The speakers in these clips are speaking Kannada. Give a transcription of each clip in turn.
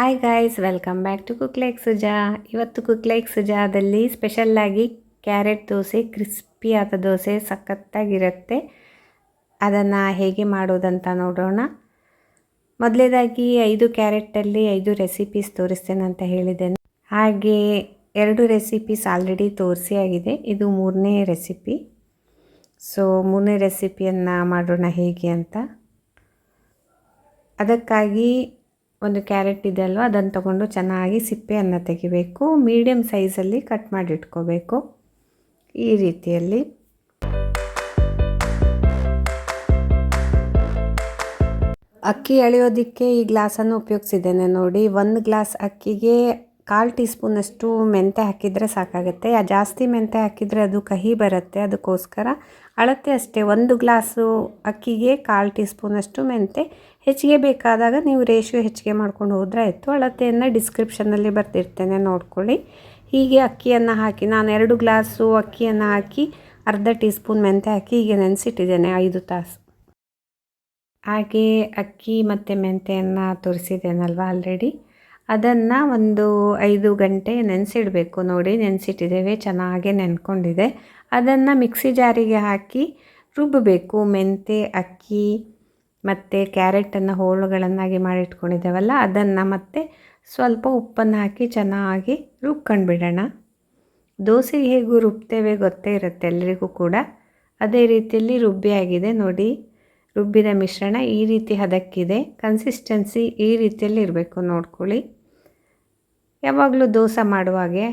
Hi guys welcome back to cook like Suja ಇವತ್ತು ಕುಕ್ ಲೈಕ್ ಸುಜಾದಲ್ಲಿ ಸ್ಪೆಷಲ್ಲಾಗಿ ಕ್ಯಾರೆಟ್ ದೋಸೆ ಕ್ರಿಸ್ಪಿ ಆದ ದೋಸೆ ಸಖತ್ತಾಗಿರುತ್ತೆ. ಅದನ್ನು ಹೇಗೆ ಮಾಡೋದಂತ ನೋಡೋಣ. ಮೊದಲೇದಾಗಿ ಐದು ಕ್ಯಾರೆಟಲ್ಲಿ ಐದು ರೆಸಿಪೀಸ್ ತೋರಿಸ್ತೇನೆ ಅಂತ ಹೇಳಿದ್ದೇನೆ. ಹಾಗೆ ಎರಡು ರೆಸಿಪೀಸ್ ಆಲ್ರೆಡಿ ತೋರಿಸಿ ಆಗಿದೆ. ಇದು ಮೂರನೇ ರೆಸಿಪಿ ಸೊ ಮೂರನೇ ರೆಸಿಪಿಯನ್ನು ಮಾಡೋಣ ಹೇಗೆ ಅಂತ. ಅದಕ್ಕಾಗಿ ಒಂದು ಕ್ಯಾರೆಟ್ ಇದೆ ಅಲ್ವ? ಅದನ್ನು ತಗೊಂಡು ಚೆನ್ನಾಗಿ ಸಿಪ್ಪೆಯನ್ನು ತೆಗಿಬೇಕು. ಮೀಡಿಯಮ್ ಸೈಜಲ್ಲಿ ಕಟ್ ಮಾಡಿ ಇಟ್ಕೋಬೇಕು ಈ ರೀತಿಯಲ್ಲಿ. ಅಕ್ಕಿ ಎಳೆಯೋದಕ್ಕೆ ಈ ಗ್ಲಾಸನ್ನು ಉಪಯೋಗಿಸಿದ್ದೇನೆ ನೋಡಿ. ಒಂದು ಗ್ಲಾಸ್ ಅಕ್ಕಿಗೆ ಕಾಲು ಟೀ ಸ್ಪೂನಷ್ಟು ಮೆಂತೆ ಹಾಕಿದರೆ ಸಾಕಾಗುತ್ತೆ. ಯಾ ಜಾಸ್ತಿ ಮೆಂತೆ ಹಾಕಿದರೆ ಅದು ಕಹಿ ಬರುತ್ತೆ. ಅದಕ್ಕೋಸ್ಕರ ಅಳತೆ ಅಷ್ಟೇ. ಒಂದು ಗ್ಲಾಸು ಅಕ್ಕಿಗೆ ಕಾಲು ಟೀ ಸ್ಪೂನಷ್ಟು ಮೆಂತೆ ಹೆಚ್ಚಿಗೆ ಬೇಕಾದಾಗ ನೀವು ರೇಷಿಯೋ ಹೆಚ್ಚಿಗೆ ಮಾಡ್ಕೊಂಡು ಹೋದರೆ ಆಯಿತು. ಅಳತೆಯನ್ನು ಡಿಸ್ಕ್ರಿಪ್ಷನಲ್ಲಿ ಬರ್ತಿರ್ತೇನೆ ನೋಡ್ಕೊಳ್ಳಿ. ಹೀಗೆ ಅಕ್ಕಿಯನ್ನು ಹಾಕಿ, ನಾನು ಎರಡು ಗ್ಲಾಸು ಅಕ್ಕಿಯನ್ನು ಹಾಕಿ, ಅರ್ಧ ಟೀ ಸ್ಪೂನ್ ಮೆಂತೆ ಹಾಕಿ ಹೀಗೆ ನೆನೆಸಿಟ್ಟಿದ್ದೇನೆ ಐದು ತಾಸು. ಹಾಗೆ ಅಕ್ಕಿ ಮತ್ತು ಮೆಂತೆಯನ್ನು ತೋರಿಸಿದ್ದೇನಲ್ವ ಆಲ್ರೆಡಿ ಅದನ್ನು ಒಂದು ಐದು ಗಂಟೆ ನೆನೆಸಿಡಬೇಕು. ನೋಡಿ ನೆನೆಸಿಟ್ಟಿದ್ದೇವೆ, ಚೆನ್ನಾಗೆ ನೆನ್ಕೊಂಡಿದೆ. ಅದನ್ನು ಮಿಕ್ಸಿ ಜಾರಿಗೆ ಹಾಕಿ ರುಬ್ಬಬೇಕು ಮೆಂತೆ, ಅಕ್ಕಿ ಮತ್ತು ಕ್ಯಾರೆಟನ್ನು ಹೋಳುಗಳನ್ನಾಗಿ ಮಾಡಿಟ್ಕೊಂಡಿದ್ದೇವಲ್ಲ, ಅದನ್ನು ಮತ್ತೆ ಸ್ವಲ್ಪ ಉಪ್ಪನ್ನು ಹಾಕಿ ಚೆನ್ನಾಗಿ ರುಬ್ಕೊಂಡು ಬಿಡೋಣ ದೋಸೆಗೆ ಹೇಗೂ ರುಬ್ತೇವೆ ಗೊತ್ತೇ ಇರುತ್ತೆ ಎಲ್ಲರಿಗೂ ಕೂಡ. ಅದೇ ರೀತಿಯಲ್ಲಿ ರುಬ್ಬಿ ಆಗಿದೆ ನೋಡಿ. ರುಬ್ಬಿದ ಮಿಶ್ರಣ ಈ ರೀತಿ ಹದಕ್ಕಿದೆ. ಕನ್ಸಿಸ್ಟೆನ್ಸಿ ಈ ರೀತಿಯಲ್ಲಿ ಇರಬೇಕು, ನೋಡ್ಕೊಳ್ಳಿ. ಯಾವಾಗಲೂ ದೋಸೆ ಮಾಡುವಾಗೆ.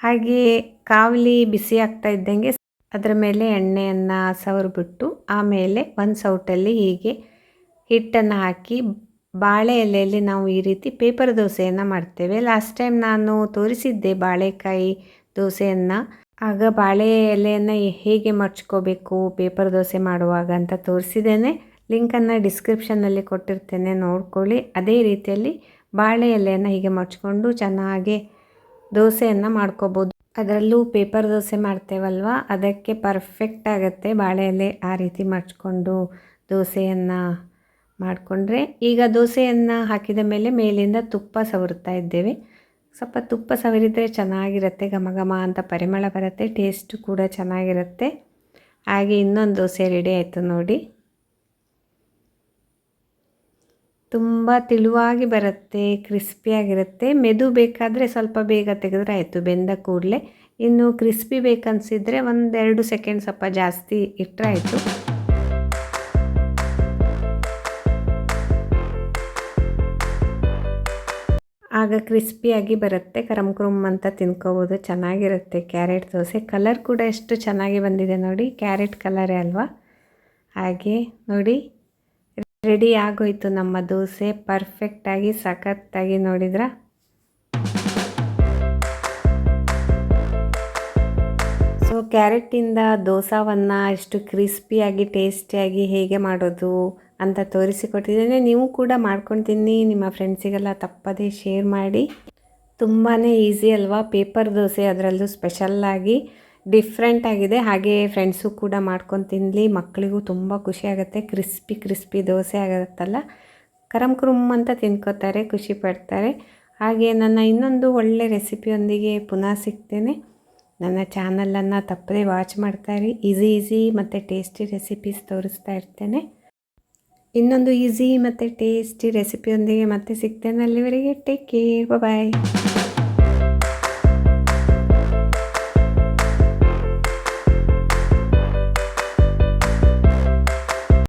ಹಾಗೆಯೇ ಕಾವಲಿ ಬಿಸಿ ಆಗ್ತಾ ಇದ್ದಂಗೆ ಅದರ ಮೇಲೆ ಎಣ್ಣೆಯನ್ನು ಸವರಿಬಿಟ್ಟು, ಆಮೇಲೆ ಒಂದು ಸೌಟಲ್ಲಿ ಹೀಗೆ ಹಿಟ್ಟನ್ನು ಹಾಕಿ, ಬಾಳೆ ಎಲೆಯಲ್ಲಿ ನಾವು ಈ ರೀತಿ ಪೇಪರ್ ದೋಸೆಯನ್ನು ಮಾಡ್ತೇವೆ. ಲಾಸ್ಟ್ ಟೈಮ್ ನಾನು ತೋರಿಸಿದ್ದೆ ಬಾಳೆಕಾಯಿ ದೋಸೆಯನ್ನು. ಆಗ ಬಾಳೆ ಎಲೆಯನ್ನು ಹೇಗೆ ಮಡ್ಚ್ಕೋಬೇಕು ಪೇಪರ್ ದೋಸೆ ಮಾಡುವಾಗ ಅಂತ ತೋರಿಸಿದ್ದೇನೆ. ಲಿಂಕನ್ನು ಡಿಸ್ಕ್ರಿಪ್ಷನ್ನಲ್ಲಿ ಕೊಟ್ಟಿರ್ತೇನೆ, ನೋಡ್ಕೊಳ್ಳಿ. ಅದೇ ರೀತಿಯಲ್ಲಿ ಬಾಳೆ ಎಲೆಯನ್ನು ಹೀಗೆ ಮಡ್ಚ್ಕೊಂಡು ಚೆನ್ನಾಗಿ ದೋಸೆಯನ್ನು ಮಾಡ್ಕೋಬೋದು. ಅದರಲ್ಲೂ ಪೇಪರ್ ದೋಸೆ ಮಾಡ್ತೇವಲ್ವ? ಅದಕ್ಕೆ ಪರ್ಫೆಕ್ಟ್ ಆಗುತ್ತೆ ಬಾಳೆ ಎಲೆ ಆ ರೀತಿ ಮಡ್ಚ್ಕೊಂಡು ದೋಸೆಯನ್ನು ಮಾಡಿಕೊಂಡ್ರೆ. ಈಗ ದೋಸೆಯನ್ನು ಹಾಕಿದ ಮೇಲೆ ಮೇಲಿಂದ ತುಪ್ಪ ಸವರುತ್ತಾ ಇದ್ದೇವೆ. ಸ್ವಲ್ಪ ತುಪ್ಪ ಸವರಿದರೆ ಚೆನ್ನಾಗಿರುತ್ತೆ, ಘಮ ಘಮ ಅಂತ ಪರಿಮಳ ಬರುತ್ತೆ ಟೇಸ್ಟು ಕೂಡ ಚೆನ್ನಾಗಿರುತ್ತೆ. ಹಾಗೆ ಇನ್ನೊಂದು ದೋಸೆ ರೆಡಿ ಆಯಿತು ನೋಡಿ. ತುಂಬ ತಿಳುವಾಗಿ ಬರುತ್ತೆ ಕ್ರಿಸ್ಪಿಯಾಗಿರುತ್ತೆ ಮೆದು ಬೇಕಾದರೆ ಸ್ವಲ್ಪ ಬೇಗ ತೆಗೆದ್ರೆ ಆಯಿತು, ಬೆಂದ ಕೂಡಲೇ. ಇನ್ನು ಕ್ರಿಸ್ಪಿ ಬೇಕನ್ಸಿದ್ರೆ ಒಂದೆರಡು ಸೆಕೆಂಡ್ ಸ್ವಲ್ಪ ಜಾಸ್ತಿ ಇಟ್ಟರೆ ಆಯಿತು. ಆಗ ಕ್ರಿಸ್ಪಿಯಾಗಿ ಬರುತ್ತೆ ಕರಮ್ ಕ್ರಮ್ ಅಂತ ತಿನ್ಕೋಬೋದು, ಚೆನ್ನಾಗಿರುತ್ತೆ. ಕ್ಯಾರೆಟ್ ದೋಸೆ ಕಲರ್ ಕೂಡ ಎಷ್ಟು ಚೆನ್ನಾಗಿ ಬಂದಿದೆ ನೋಡಿ. ಕ್ಯಾರೆಟ್ ಕಲರೇ ಅಲ್ವಾ? ಹಾಗೆ ನೋಡಿ. ರೆಡಿ ಆಗೋಯ್ತು ನಮ್ಮ ದೋಸೆ. ಪರ್ಫೆಕ್ಟಾಗಿ ಸಖತ್ತಾಗಿ ನೋಡಿದ್ರ? ಸೊ ಕ್ಯಾರೆಟಿಂದ ದೋಸಾವನ್ನು ಎಷ್ಟು ಕ್ರಿಸ್ಪಿಯಾಗಿ ಟೇಸ್ಟಿಯಾಗಿ ಹೇಗೆ ಮಾಡೋದು ಅಂತ ತೋರಿಸಿಕೊಟ್ಟಿದ್ದೇನೆ. ನೀವು ಕೂಡ ಮಾಡ್ಕೊಂಡು ತಿನ್ನಿ ನಿಮ್ಮ ಫ್ರೆಂಡ್ಸಿಗೆಲ್ಲ ತಪ್ಪದೇ ಶೇರ್ ಮಾಡಿ. ತುಂಬಾ ಈಸಿ ಅಲ್ವಾ? ಪೇಪರ್ ದೋಸೆ ಅದರಲ್ಲೂ ಸ್ಪೆಷಲ್ಲಾಗಿ ಡಿಫ್ರೆಂಟ್ ಆಗಿದೆ. ಹಾಗೆ ಫ್ರೆಂಡ್ಸು ಕೂಡ ಮಾಡ್ಕೊಂಡು ತಿನ್ನಲಿ ಮಕ್ಕಳಿಗೂ ತುಂಬ ಖುಷಿ ಆಗುತ್ತೆ. ಕ್ರಿಸ್ಪಿ ಕ್ರಿಸ್ಪಿ ದೋಸೆ ಆಗುತ್ತಲ್ಲ. ಕರಮ್ ಕ್ರುಮ್ ಅಂತ ತಿನ್ಕೋತಾರೆ, ಖುಷಿ ಪಡ್ತಾರೆ. ಹಾಗೆ ನನ್ನ ಇನ್ನೊಂದು ಒಳ್ಳೆ ರೆಸಿಪಿಯೊಂದಿಗೆ ಪುನಃ ಸಿಗ್ತೇನೆ. ನನ್ನ ಚಾನಲನ್ನು ತಪ್ಪದೇ ವಾಚ್ ಮಾಡ್ತಾರೆ ಈಸಿ ಈಸಿ ಮತ್ತು ಟೇಸ್ಟಿ ರೆಸಿಪೀಸ್ ತೋರಿಸ್ತಾ ಇರ್ತೇನೆ. ಇನ್ನೊಂದು ಈಸಿ ಮತ್ತು ಟೇಸ್ಟಿ ರೆಸಿಪಿಯೊಂದಿಗೆ ಮತ್ತೆ ಸಿಗ್ತೇನೆ. ಅಲ್ಲಿವರೆಗೆ ಟೇಕ್ ಕೇರ್ ಬಾಯ್